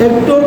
esto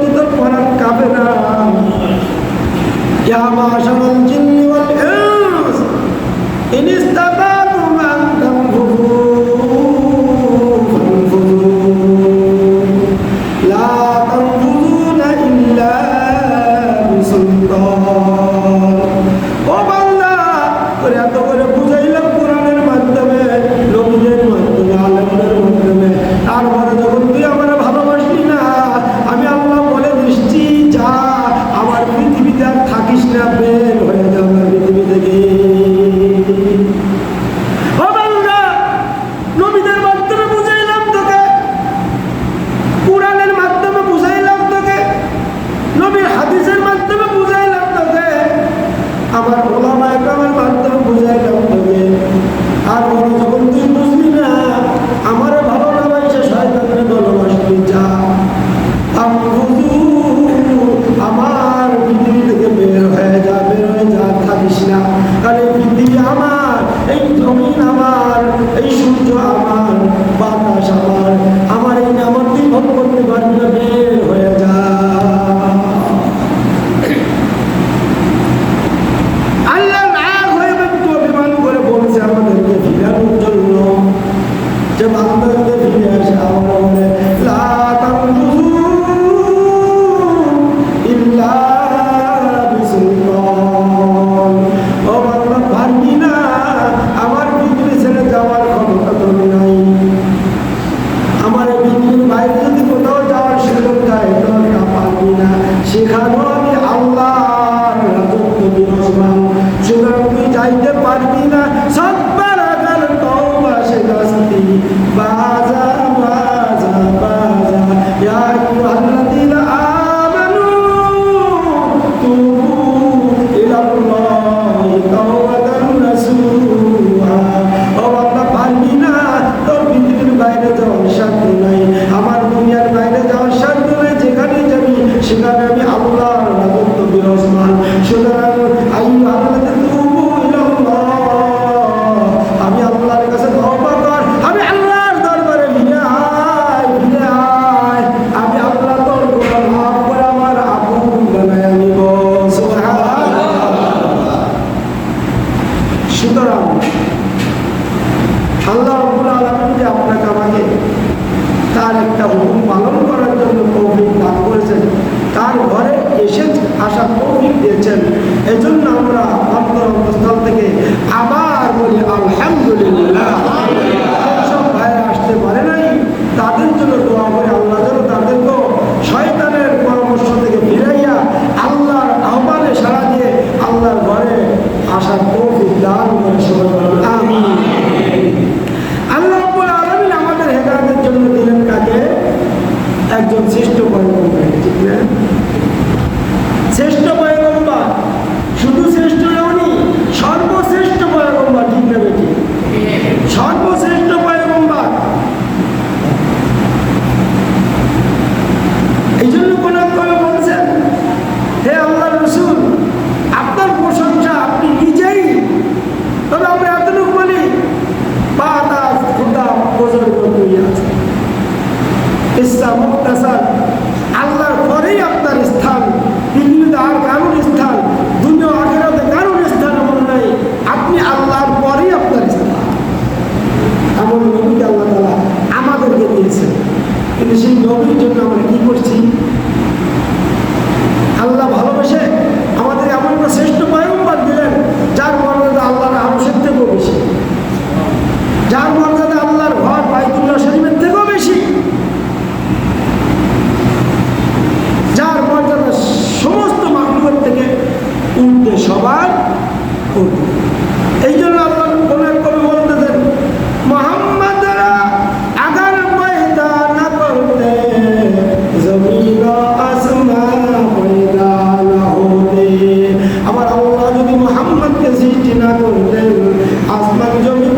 পালন করার জন্য কৌফিক দান করেছেন। তার ঘরে এসে আসা কৌফিক দিয়েছেন। এই জন্য আমরা অন্তর অবস্থান থেকে আবার বলি, আলহামদুলিল্লাহ। মোহাম্মদকে সৃষ্টি না করতেন আসমান জমি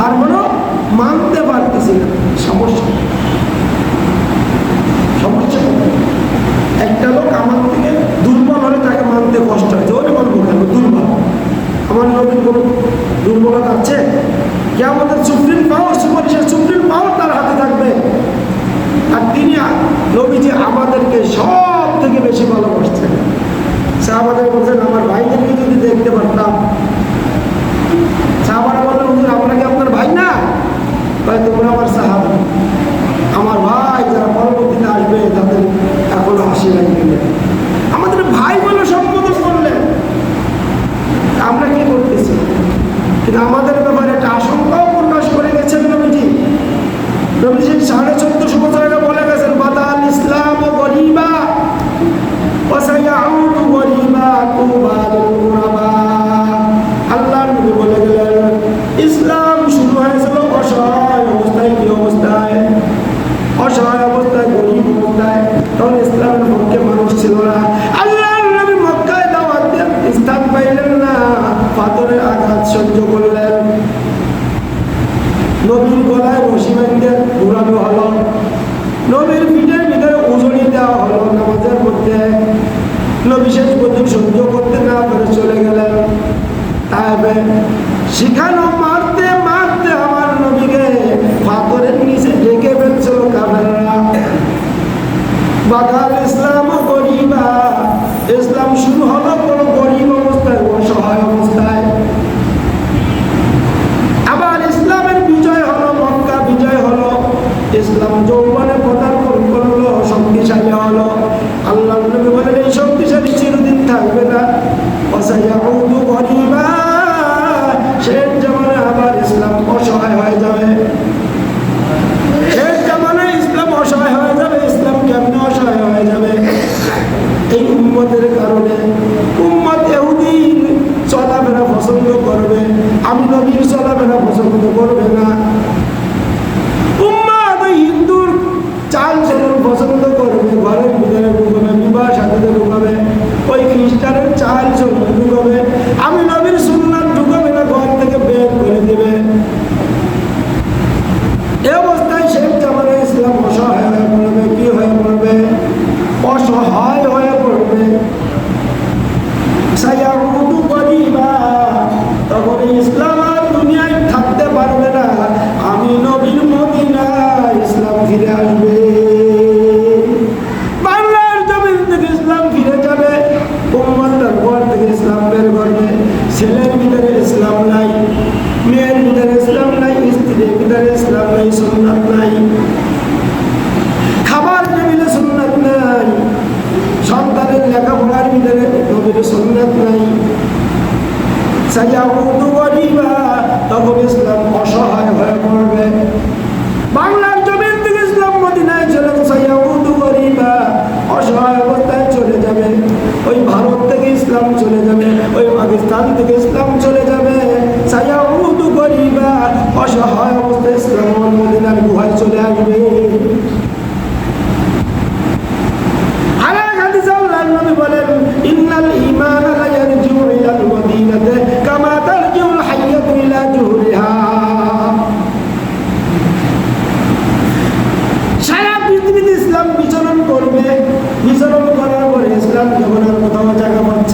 তারপরেও মানতে পারতেছি না। সমস্যা। সমস্যা একটা লোক আমার থেকে দুর্বল হলে তাকে মানতে কষ্ট হয়। ওরে মানবো কেন? দুর্বল। আমার নবীর কোন দুর্বলতা আছে? কে আমাদের সুপ্রিম পাওয়ার সুপারিশের সুপ্রিম পাওয়ার তার হাতে থাকবে। আর তিনি নবীজি আমাদেরকে সব থেকে বেশি ভালোবাসছেন সে আমাদের বলছেন আমার ভাই আমার ভাই যারা পরবর্তীতে আসবে, তাদের এখনও হাসি লাগবে আমাদের ভাই বলে সম্বোধন করলেন। আমরা কি করতেছি? কিন্তু আমাদের ব্যাপারে একটা আশঙ্কাও প্রকাশ করে গেছেন নবীজি। নবীজি সাড়ে চোদ্দশো বছর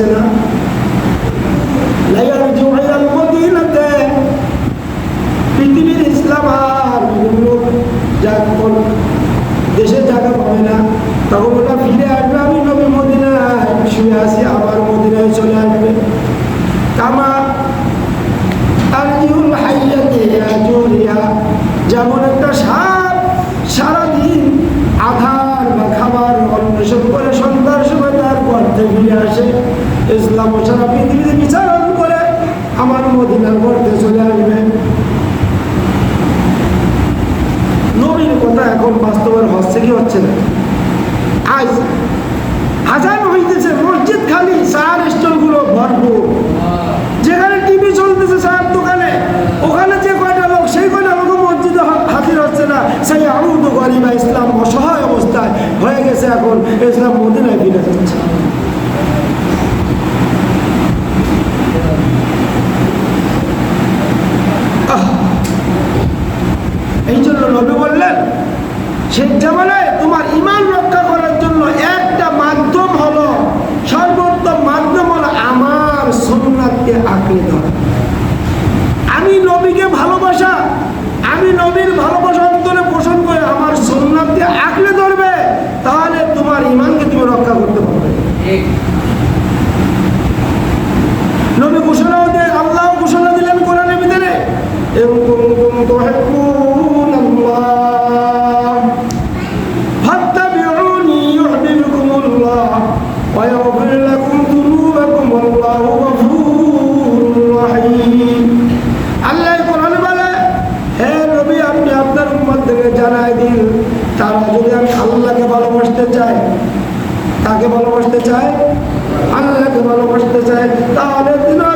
será ইসলাম সারা পৃথিবীতে বিচারণ করে আমার মদিনার মধ্যে চলে আসবে। নবীর কথা এখন বাস্তবের হচ্ছে কি হচ্ছে না। আজ হাজার হইতেছে, মসজিদ খালি সার স্টলগুলো ভরপুর। যেখানে টিভি চলতেছে সার দোকানে, ওখানে যে কয়টা লোক, সেই কয়টা লোক মসজিদে হাজির হচ্ছে না। সেই আরও গরিবা ইসলাম অসহায় অবস্থায় হয়ে গেছে এখন, ইসলাম মদিনায় ফিরে যাচ্ছে। শেখ জামানায় তোমার ইমান রক্ষা করার জন্য একটা মাধ্যম হলো সর্বোত্তম মাধ্যম হলো আমার সোমনাথকে আঁকড়ে ধরা আমি নবীকে ভালোবাসা, আমি নবীর ভালোবাসা অন্তরে পোষণ করে আমার সোমনাথকে আঁকড়ে ধরবে, তাহলে তোমার ইমানকে তুমি রক্ষা করতে পারবে। নবী ঘোষণাও দেয় আল্লাহ ঘোষণা দিলেন কোরআনের ভিতরে। إن ভালোবাসতে চায়, আল্লাহকে ভালোবাসতে চায়, তাহলে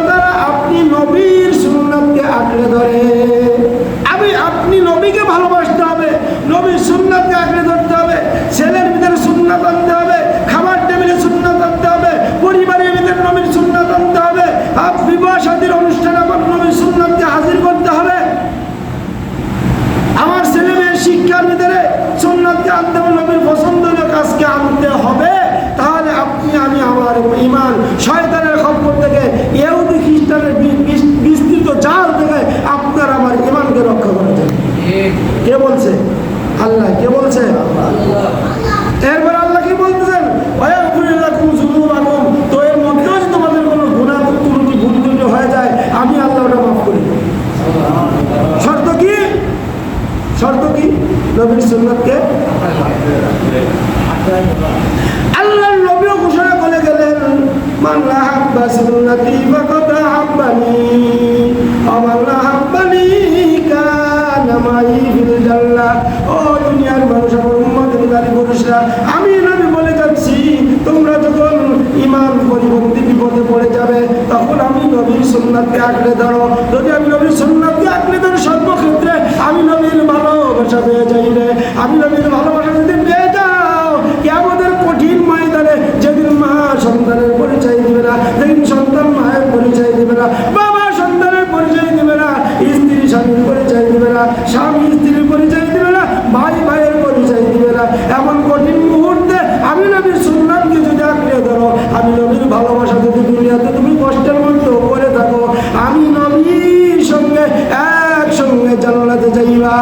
তারা আপনি নবীর সুন্নাতকে আঁকড়ে ধরে। আমি, আপনি নবীকে ভালোবাসতে হবে, নবীর সুন্নাতকে আঁকড়ে ধরতে হবে, ছেলের ভিতরে সুন্নাত আনতে হবে, খাবার টেবিলে সুন্নাত আনতে হবে, পরিবারের ভিতরে নবীর সুন্নাত আনতে হবে বিবাহ সাদীর অনুষ্ঠানে আমার নবীর সুন্নাতকে হাজির করতে হবে। আমার ছেলে মেয়ের শিক্ষার ভিতরে সোমনাথকে আনতে হবে, নবীর পছন্দনীয় কাজকে আনতে হবে। আপনি আমি আমার ইমান শয়তানের খবর থেকে এহুদি খ্রিস্টানের বিস্তৃত জাল থেকে আপনার আমার ইমানকে রক্ষা করা যায় কে বলছে? আল্লাহ। কে বলছে এরপর আল্লাহ কি বলতেছেন ওয়ায়াগফিরুল্লাকুম যুনুবাকুম তো এর মধ্যেও যদি তোমাদের কোনো গুনাহ ত্রুটি ভুল ত্রুটি হয়ে যায় আমি আল্লাহ ওটা মাফ করে দেব শর্ত কি শর্ত কি নবীর সুন্নতকে আল্লাহর নবীও ঘোষণা করে গেলেন মান লা হাব্বা সুন্নতি ফাকাদ হাব্বানি আমার লা হাব্বানি কানা মাই ফিল জান্নাহ ও দুনিয়ার মানুষ আমার উম্মতের নারী পুরুষরা আমি নবী বলে যাচ্ছি তোমরা যখন ইমান পরিবর্তী বিপদে পড়ে যাবে তখন আমি নবীর সুন্নাতকে আঁকড়ে ধরো যদি আমি নবীর সুন্নাতকে আঁকড়ে ধরো সর্বক্ষেত্রে আমি নবীর ভালোবাসা পেয়ে যাই রে আমি নবীর ভালোবাসা যদি পেয়ে যাও আমাদের কঠিন ময়দানে যেদিন মা সন্তানের পরিচয় দিবে না যেদিন সন্তান মায়ের পরিচয় দিবে না বাবা সন্তানের পরিচয় দিবে না স্ত্রী স্বামীর পরিচয় দিবে না স্বামী স্ত্রীর পরিচয় দিবে না ভাই ভাইয়ের পরিচয় দিবে না এমন কঠিন মুহূর্তে আমি নবীর সুন্নাতকে যদি আঁকড়ে ধরো আমি নবীর ভালোবাসা যদি দুনিয়াতে তুমি কষ্টের মধ্যে করে থাকো আমি নবীর সঙ্গে একসঙ্গে জান্নাতে যাইবা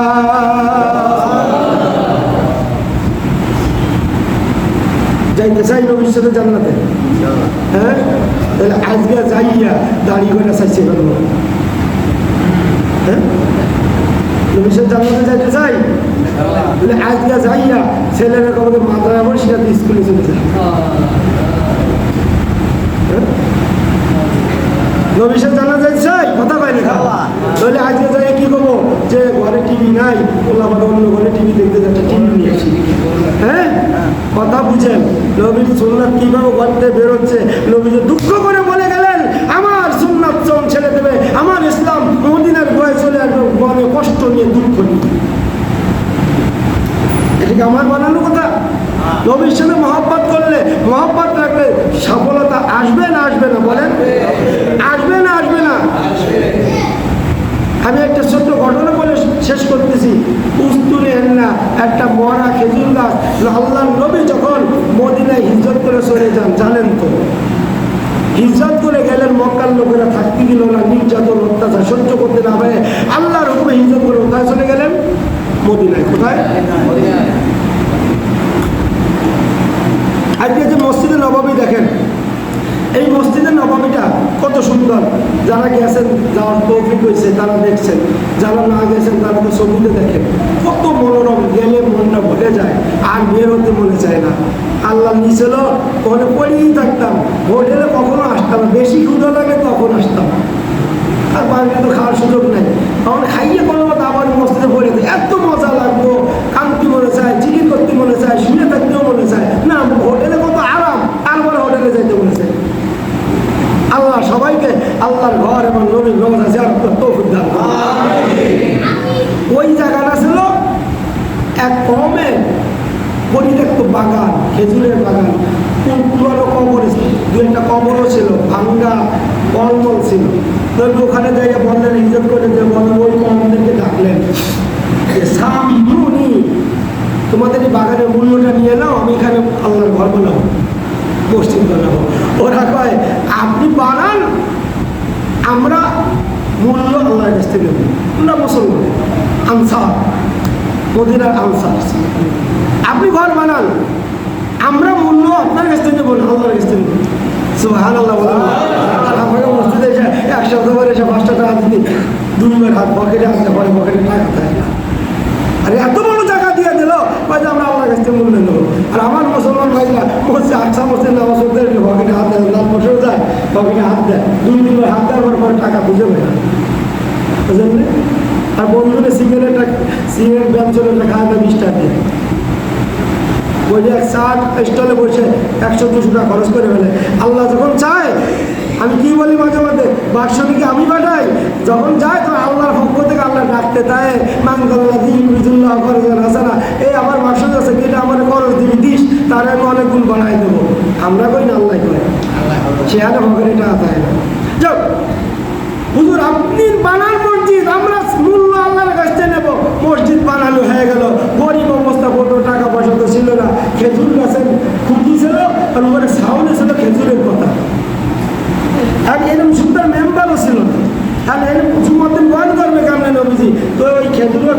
চাই জান্নাতে হ্যাঁ? তাহলে আজকে যাইয়া দাড়ি করে চাইছে ফেলব হ্যাঁ? জান্নাতে যাইতে চাই? তাহলে আজকে যাইয়া ছেলেরা কবে মাথায় আমার সেটা স্কুলে চলে যায়। হ্যাঁ? জান্নাত যাইতে চাই কথা পাই না তাহলে আজকে যাই, কি করব? যে ঘরে টিভি নাই আবার অন্য ঘরে টিভি দেখতে যাচ্ছে টিভি নিয়েছি। হ্যাঁ? কথা বুঝেন। নবীর সুন্নাত কীভাবে করতে বেরোচ্ছে? নবীজ দুঃখ করে বলে গেলেন, আমার সুন্নাত চন ছেড়ে দেবে, আমার ইসলাম মদিনার গোয়ে চলে আসবে মনে কষ্ট নিয়ে দুঃখ নিয়ে এটা কি আমার বানানো কথা নবীর সাথে মহাব্বত করলে মহাব্বত রাখলে সফলতা আসবে না আসবে না বলেন আসবে না আসবে না আমি একটা ছোট্ট ঘটনা বলে শেষ করতেছি উস্তুরে না একটা মরা খেজুর গাছ আল্লাহ নবী যখন মদিনায় হিজরত করে চলে যান জানেন তো? হিজরত করে গেলেন মক্কার লোকেরা থাকতে দিল না নির্যাতন অত্যাচার সহ্য করতে না পারে আল্লাহর হুকুমে হিজরত করে কোথায় চলে গেলেন? মদিনায়। কোথায়? আজকে যে মসজিদে নবাবী দেখেন এই মসজিদের নবাবিটা কত সুন্দর। যারা গেছেন যাওয়ার তৌফিক হয়েছে, তারা দেখছেন। যারা না গেছেন, তারা তো ছবিতে দেখেন। কত মনোরম গেলে মনটা ভরে যায়, আর বের হতে মনে চায় না। আল্লাহ নিছিল ওখানে পড়েই থাকতাম। হোটেলে কখনো আসতাম বেশি ক্ষুদা লাগে তখন আসতাম। আর বাইরে তো খাওয়ার সুযোগ নেই। তখন খাইয়ে কোনো মতো আবার মসজিদে পড়ে এত মজা লাগতো কান্তি মনে চায় জিকির করতে মনে চায় শুনে থাকতেও মনে চায় না হোটেলে কত আরাম তারপরে হোটেলে যাইতে মনে চায় আল্লাহ সবাইকে আল্লাহর নবীর রোজা জিয়ারত করতে তৌফিক দান ওই জায়গাটা ছিল? এক কমে বাগান খুব পুরনো কবর দু একটা কবরও ছিল ভাঙ্গা কলমল ছিল। তো ওখানে জায়গায় বললেন হিজত করে যে বলেন ওই কলমদেরকে ডাকলেন। যে সামনি তোমাদের এই বাগানের মূল্যটা নিয়ে নাও আমি এখানে আল্লাহর ঘর বানাবো মসজিদ বানাবো। ওরা কয় আপনি বানান আমরা মূল্য আল্লাহর কাছ থেকে আমরা মুসলমান। আনসার। মদিনার আনসার আপনি ঘর বানান। আমরা মূল্য আপনার কাছ থেকে নেব আল্লাহর কাছ থেকে সুহান আল্লাহ বলেন। এক পাঁচটা টাকা দিতে। হাত পকেটে আসতে পকেটে টাকা থাকে আর এত বড় টাকা দিয়ে দিল যে আমরা আমার কাছ থেকে মূল্য নেব আর আমার মুসলমান মসজিদ আকসা মসজিদ না পড়তে গেলে পকেটে হাত দেয়, লাল বসেও যায় পকেটে হাত দেয়। দুই দিন হাত দেওয়ার পর টাকা খুঁজে পায় না। বুঝলেন আর বন্ধুরে সিগারেট সিগারেট ব্যঞ্জনটা খায় না বিশ দিয়ে। ওই যে এক চাট স্টলে বসে একশো দুশো টাকা খরচ করে ফেলে। আল্লাহ যখন চায় আমি কি বলি মাঝে মাঝে বাক্স থেকে আমি পাঠাই? যখন যায় তখন আল্লাহর পক্ষ থেকে আল্লাহ ডাকতে দেয় মাঙ্গল্লাহ হাসানা এই আমার বাক্স আছে এটা আমার খরচ দিবি দিস তার আমি অনেক গুণ বানাই দেবো। আমরা কই না আল্লাহ করে। সে আর ভগের এটা আতায় না। যাক হুজুর আপনি বানান মসজিদ আমরা মূল্য আল্লাহর কাছ থেকে নেব মসজিদ বানানো হয়ে গেল গরিব অবস্থা কত টাকা পয়সা তো ছিল না খেজুর গাছের খুঁটি ছিল আর ওখানে সাউন্ডে ছিল খেজুরের কথা আর এরকম সুন্দর মেম্বারও ছিল না আর এরকম জুমদিন বয়ান করবে কেমন নবীজি তো ওই খেজুরের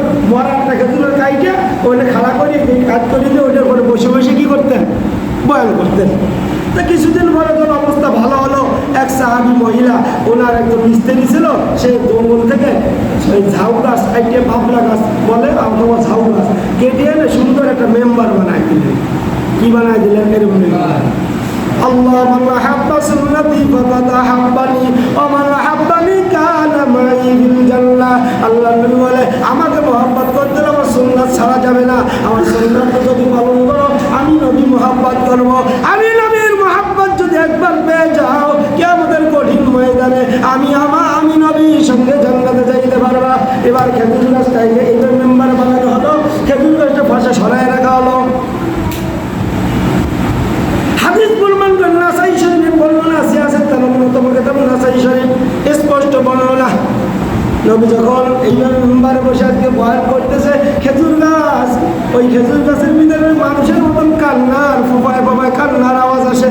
একটা খেজুরের কাইটা ওইটা খাড়া করে কাজ করে দিয়ে ওইটার পরে বসে বসে কী করতেন? বয়ান করতেন। তা কিছুদিন পরে তোর অবস্থা ভালো হলো, এক সাহাবি মহিলা, ওনার একজন মিস্ত্রি ছিল, সে জঙ্গল থেকে ওই ঝাউ গাছ আইটে ভাবলা গাছ বলে অথবা ঝাউ গাছ, কেটে এনে সুন্দর একটা মেম্বার বানাই দিলেন। কি বানাই দিলেন এরকম আল্লাহ হাব্বা সুন্নতি, ফাকাদ হাব্বানি ওয়া মাই ফিল জান্নাহ আল্লাহ নবী বলে, আমাকে মহব্বত করতে আমার সুন্নাত ছাড়া যাবে না। আমার সুন্নাত যদি পালন করো, আমি নবী মহব্বত করব। আমি নবীর মহব্বত যদি একবার পেয়ে যাও, কিয়ামতের কঠিন ময়দানে আমি আমা, আমি নবীর সঙ্গে জান্নাতে যাইতে পারবা এবার খেজুর গাছটাকে এইবার মেম্বার বানানো হলো, খেজুর গাছটা পাশে সরাই রাখা হলো। হাদিস প্রমাণ নাসাই শরীফের বর্ণনা আছে আছে তার অন্যতম কেতাব নাসাই শরীফ স্পষ্ট বর্ণনা নবী যখন এইভাবে মেম্বারে বসে আজকে বয়ান করতেছে, খেজুর গাছ, ওই খেজুর গাছের ভিতরে মানুষের মতন কান্নার ফোপায় ফোপায় কান্নার আওয়াজ আসে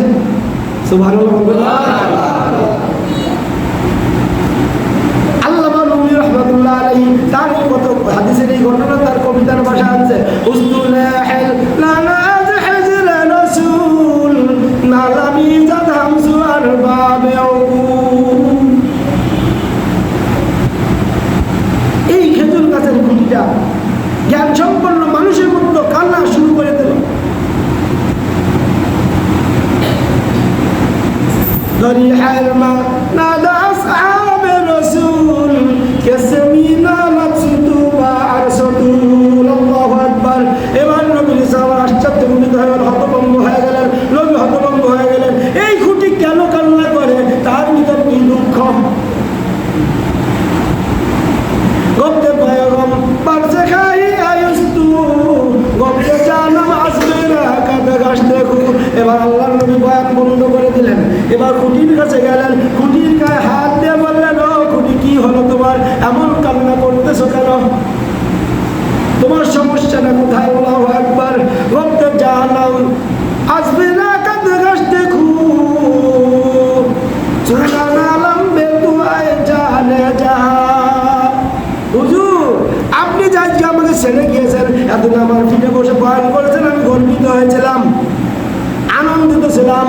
সুবহানাল্লাহ বলবেন না? নবী তার কবিতার ভাষা আরবাবে ضريح الماء نادى أصحاب এবার খুঁটির কাছে গেলেন, খুঁটির গায়ে হাত দিয়ে বললেন, ও খুঁটি, কি হলো তোমার? এমন কান্না করতেছো কেন? তোমার সমস্যা সমস্যাটা কোথায়? বলাও একবার গপ্তে জানাম আসবে না কাঁদে গাছ দেখু আপনি যে ছেড়ে গিয়েছেন আমার পিঠে বসে বয়ান করেছেন, আমি গর্বিত হয়েছিলাম, আনন্দিত ছিলাম।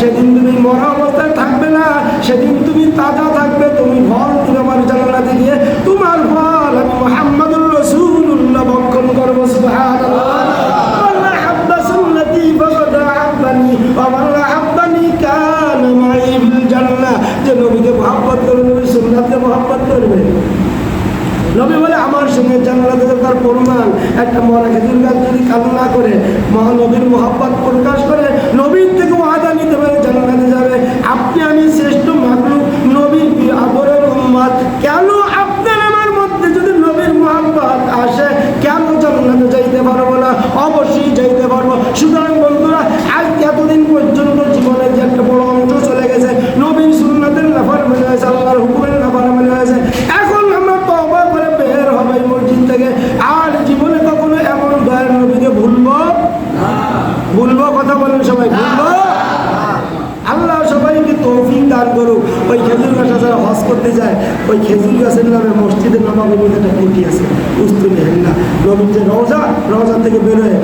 সেদিন তুমি মরা অবস্থায় থাকবে না, সেদিন তুমি তাজা থাকবে, তুমি ভর তুলে আমার জানালাতে গিয়ে তোমার ফল আমি মোহাম্মদুর রসুল্লাহ বক্ষণ করব সুহার যে নবীকে মহাব্বত করবে, নবীর সুন্নাথকে মহাব্বত করবে। সুবহানাল্লাহ সঙ্গে জান্নাতে তার প্রমাণ একটা মরা খেজুর গাছ যদি কান্না করে, মহানবীর মোহাব্বত প্রকাশ করে, নবীর থেকে ওয়াদা নিতে পারে জান্নাতে যাবে। আপনি আমি শ্রেষ্ঠ মাকলুক নবীর আদরের উম্মাদ কেন আপনার আমার মধ্যে যদি নবীর মোহাম্মত আসে, কেন জান্নাতে যাইতে পারব না? অবশ্যই যাইতে পারব। সুতরাং বন্ধুরা, আজ এতদিন পর্যন্ত জীবনে যে একটা বড় অংশ চলে গেছে, নবীর সুন্নাতের নাফার মেনে হয়েছে আল্লাহর হুকুমের নাফার মেনে হয়েছে এখন আমরা তবা করে বের হবে এই মসজিদ থেকে আর জীবনে কখনো এমন দয়ার নবীকে ভুলবো ভুলবো কথা বলেন সবাই ভুলবো আল্লাহ সবাইকে তৌফিক দান করুক। ওই খেজুর গাছ যারা হজ করতে যায়, ওই খেজুর গাছের নামে মসজিদের নবাবের মধ্যে একটা কুটি আছে উস্তুনি হেল্লা নবীর যে রওজা রওজা থেকে বেরোয়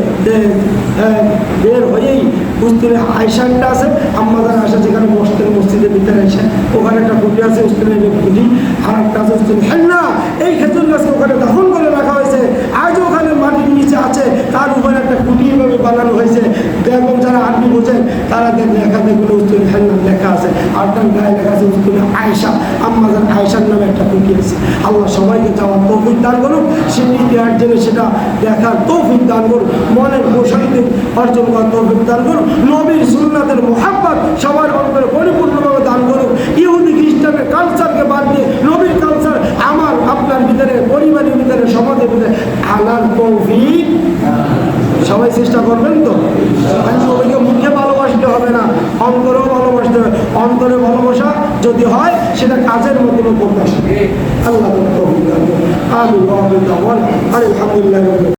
বের হয়েই উস্তুনি আয়সানটা আছে আম্মাদার আয়সা যেখানে মসজিদের মসজিদের ভিতরে আসে ওখানে একটা কুটি আছে উস্তুনি কুটি। আর একটা আছে উস্তুনি হেল্লা এই খেজুর গাছকে ওখানে দাফন করে রাখা হয়েছে। আজও নিচে আছে, তার উপরে একটা কুটি এভাবে বানানো হয়েছে। এবং যারা আরবি বোঝেন তারা দেখবে এখানে কোনো উস্তুল হেলনাম লেখা আছে। আর তার গায়ে লেখা আছে উস্তুল আয়সা আম্মাজান আয়সার নামে একটা কুটি আছে। আল্লাহ সবাইকে যাওয়ার তৌফিক দান করুন সেই ইতিহাস জেনে সেটা দেখার তৌফিক দান করুন মনের প্রশান্তি অর্জন করার তৌফিক দান করুন নবীর সুন্নাতের মোহাব্বত সবার অন্তরে পরিপূর্ণভাবে দান করুন ইহুদি খ্রিস্টানের কালচারকে বাদ দিয়ে নবীর আমার আপনার ভিতরে, পরিবারের ভিতরে, সমাজের ভিতরে আনার তৌফিক। সবাই চেষ্টা করবেন তো? সবাইকে মুখে ভালোবাসতে হবে না, অন্তরেও ভালোবাসতে হবে। অন্তরে ভালোবাসা যদি হয়, সেটা কাজের মাধ্যমে প্রকাশ। আল্লাহ। আলহামদুলিল্লাহ